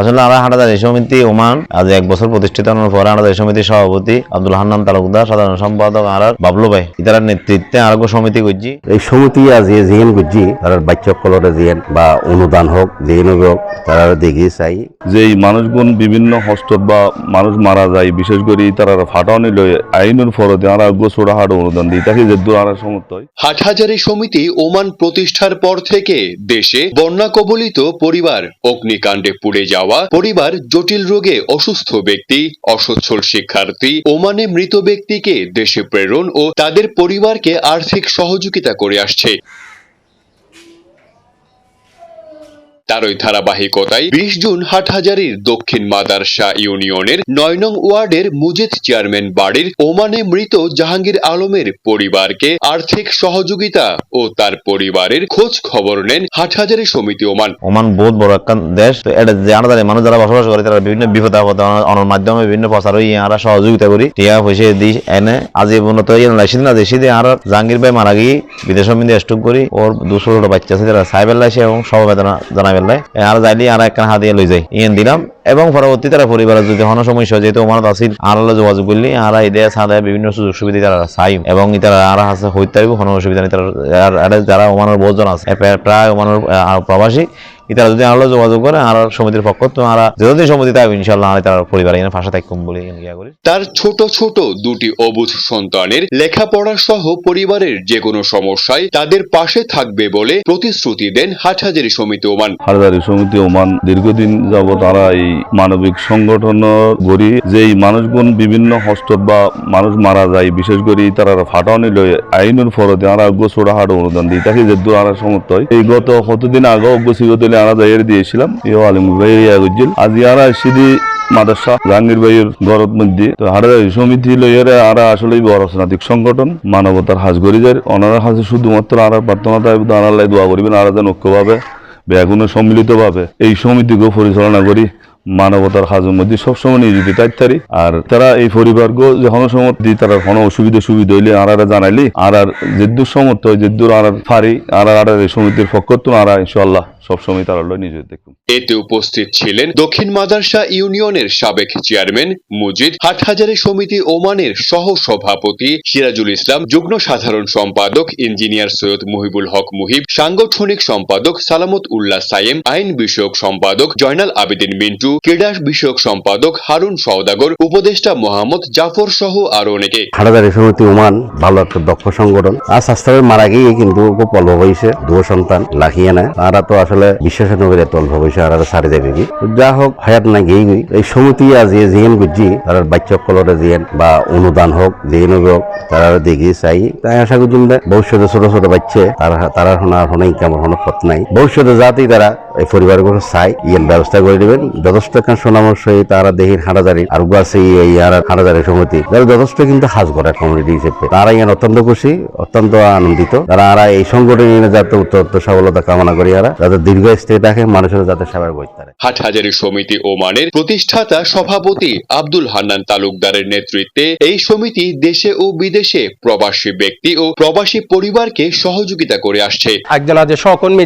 আসলে আমরা হাটাদারি সমিতি ওমান আজ এক বছর প্রতিষ্ঠিত হওয়ার পরে হাটাদারি সমিতির সভাপতি আব্দুল হান্নান তালুকদার সাধারণ সম্পাদক আর বাবলু ভাই। ইতার নেতৃত্বে আরোগ্য সমিতি করছি এই সমিতি আজ যে জিএন বুঝছি তার বাচ্চকলরে জিএন বা অনুদান হোক জিএন হোক তারা দেখি চাই। যে এই মানুষগুণ বিভিন্ন হস্ত বা মানুষ মারা যায় বিশেষ করে তারা ফাটানি লয় আইনের ফরতে আর গোসড়া হাট অনুদান দিই। তাকে যে দূর আনার সমর্থ হয় হাটহাজারী সমিতি ওমান প্রতিষ্ঠার পর থেকে দেশে বন্যা কবলিত পরিবার অগ্নিকাণ্ডে পুড়ে যাওয়া পরিবার জটিল রোগে অসুস্থ ব্যক্তি, অসচ্ছল শিক্ষার্থী ওমানে মৃত ব্যক্তিকে দেশে প্রেরণ ও তাদের পরিবারকে আর্থিক সহযোগিতা করে আসছে। তারই ধারাবাহিকতায় বিশ জুন হাটহাজারীর দক্ষিণ মাদারশা ইউনিয়নের নয় নং ওয়ার্ডের মুজিদ চেয়ারম্যান বাড়ির ওমানে মৃত জাহাঙ্গীর আলমের পরিবারকে আর্থিক সহযোগিতা ও তার পরিবারের খোঁজ খবর নেন হাটহাজারী সমিতি ওমান। ওমান বহুত বড় একটা দেশ, তো এটা যে মানুষ যারা বসবাস করে, তারা বিভিন্ন বিপদ আপদ অনার মাধ্যমে বিভিন্ন প্রচার হই আমরা সহযোগিতা করি। টিয়া পয়সা দি এনে আজ এই পর্যন্ত ইয়ে লাইসিন না দেশি দিয়ে আর জাহাঙ্গীর ভাই মারা গিয়ে বিদেশ সমিতি স্টক করি, ওর দুশো বাচ্চা আছে, যারা সাইবেল লাইসে এবং সমবেদনা জানাই পেলাই আর যাইলি আর একটা হাত দিয়ে লই যাই। ইয়েন দিলাম। এবং পরবর্তী তারা পরিবারের যদি হন সমস্যা যেহেতু আমার আসিল আর যোগাযোগ করলি, আর ইদেয়া সাদা বিভিন্ন সুযোগ সুবিধা তারা চাই এবং তারা আর আছে, হইতে কোনো অসুবিধা নেই। তারা যারা ওমানের বহুজন আছে প্রায়- ওমানোর প্রবাসী ইতারা যদি আরও যোগাযোগ করে আর সমিতির পক্ষ তো আর যদি সমিতি তাই ইনশাল্লাহ আর তার পরিবার এখানে ভাষা থাকুম বলে ইয়া করি। তার ছোট ছোট দুটি অবুধ সন্তানের লেখাপড়া সহ পরিবারের যে কোনো সমস্যায় তাদের পাশে থাকবে বলে প্রতিশ্রুতি দেন হাটহাজারী সমিতি ওমান। হারদারি সমিতি ওমান দীর্ঘদিন যাব তারা এই মানবিক সংগঠন গড়ি যেই মানুষগুণ বিভিন্ন হস্ত বা মানুষ মারা যায় বিশেষ করে তারা ফাটানি লয় আইনের ফরতে আর গোসড়া হাট অনুদান দিই। তাকে যে দূর আনার সমর্থ হয় এই গত কতদিন আগে অগ্রসিগতলে আলাদা এর দিয়েছিলাম। ইয়ে আলিম ভাই ইয়া গুজিল আজ ইয়ারা সিদি মাদ্রাসা, জাহাঙ্গীর ভাইয়ের গরত মধ্যে, তো হারা সমিতি লইয়ারে আরা আসলে বড় রাজনৈতিক সংগঠন। মানবতার হাজ করি যায়। অনারা হাজে শুধুমাত্র আর প্রার্থনা তাই আনাল্লাই দোয়া করিবেন আর যেন ঐক্যভাবে, ব্যাগুনে সম্মিলিতভাবে এই সমিতিকে পরিচালনা করি। মানবতার হাজের মধ্যে সবসময় নিয়োজিত থাকতারি আর তারা এই পরিবারকে যখন সময় দি তারা কোনো অসুবিধা সুবিধা হইলে আর আর জানাইলি আর আর যেদূর সমর্থ হয় যেদূর আর আর ফারি আর আর এই সমিতির পক্ষ তো আর ইনশাল্লাহ সবসময় তারা নিজে দেখুন এতে উপস্থিত ছিলেন দক্ষিণ মাদারশা ইউনিয়নের সাবেক চেয়ারম্যান মুজিদ, হাটহাজারী সমিতি ওমানের সহ সভাপতি সিরাজুল ইসলাম, যুগ্ম সাধারণ সম্পাদক ইঞ্জিনিয়ার সৈয়দ মুহিবুল হক মুহিব, সাংগঠনিক সম্পাদক সালামত উল্লাহ সাইম আইন বিষয়ক সম্পাদক জয়নাল আবেদিন মিন্টু ক্রীড়া বিষয়ক সম্পাদক হারুন সওদাগর, উপদেষ্টা মোহাম্মদ জাফর সহ আরও অনেকে। হাটাদারি সমিতি ওমান, ভালো একটা দক্ষ সংগঠন। আর শাস্ত্রের মারা গিয়ে কিন্তু খুব অল্প বয়সে দু সন্তান লাখিয়ে নেয়। তারা তো আসলে বিশ্বাস নগরে এত অল্প বয়সে আর সারি দেবে কি? যা হোক, হায়াত না গিয়ে এই সমিতি আজ জিএন বুঝছি তার বাচ্চকলরে জিএন বা অনুদান হোক জিএন হোক তারা দেখি চাই। তাই আশা করছি ভবিষ্যতে ছোট ছোট বাচ্চা তারা তারা শোনার শোনাই কেমন কোনো পথ নাই। ভবিষ্যতে যাতেই তারা এই পরিবারগুলো চাই, ইয়ের ব্যবস্থা করে দেবেন। দিবেন যথেষ্ট সহিত তারা দেখি হাঁটাদারি আর সমিতি যারা যথেষ্ট কিন্তু হাজ করে কমিউনিটি হিসেবে তারা ইয়ান অত্যন্ত খুশি অত্যন্ত আনন্দিত। তারা আর এই সংগঠন নিয়ে যাতে সফলতা কামনা করি আর যাতে দীর্ঘস্থায়ী থাকে মানুষের যাতে সেবার পারে হাটহাজারী সমিতি ওমানের প্রতিষ্ঠাতা সভাপতি আব্দুল হান্নান তালুকদারের নেতৃত্বে এই সমিতি দেশে ও বিদেশে প্রবাসী ব্যক্তি ও প্রবাসী পরিবারকে সহযোগিতা করে আসছে। একজন আজ সহকর্মী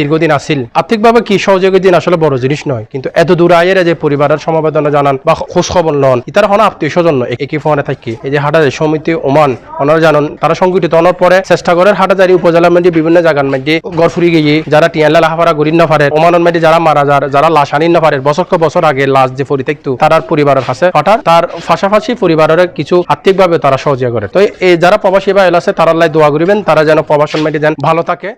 দীর্ঘদিন আসিল আর্থিকভাবে কি সহযোগী দিন আসলে বড় জিনিস নয় কিন্তু এত দূর যে পরিবারের সমবেদনা জানান বা খোঁজ খবর লন ইতারা হন আত্মীয় স্বজন একই ফোনে থাকি। এই যে হাটাজারি সমিতি ওমান ওনারা জানান, তারা সংগঠিত হওয়ার পরে চেষ্টা করে হাটাজারি উপজেলার মধ্যে বিভিন্ন জায়গার মধ্যে গড় ফুরি গিয়ে যারা টিয়াল্লা লাহাফারা গরিন না পারে ওমানের মধ্যে যারা মারা যার, যারা লাশ আনি না বছর কে বছর আগে লাশ যে পরি থাকতো তার পরিবারের কাছে হঠাৎ তার পাশাপাশি পরিবারের কিছু আর্থিকভাবে তারা সহযোগিতা করে। তো এই যারা প্রবাসী বা এলাছে তারা লাই দোয়া করিবেন, তারা যেন প্রবাসন মধ্যে যেন ভালো থাকে।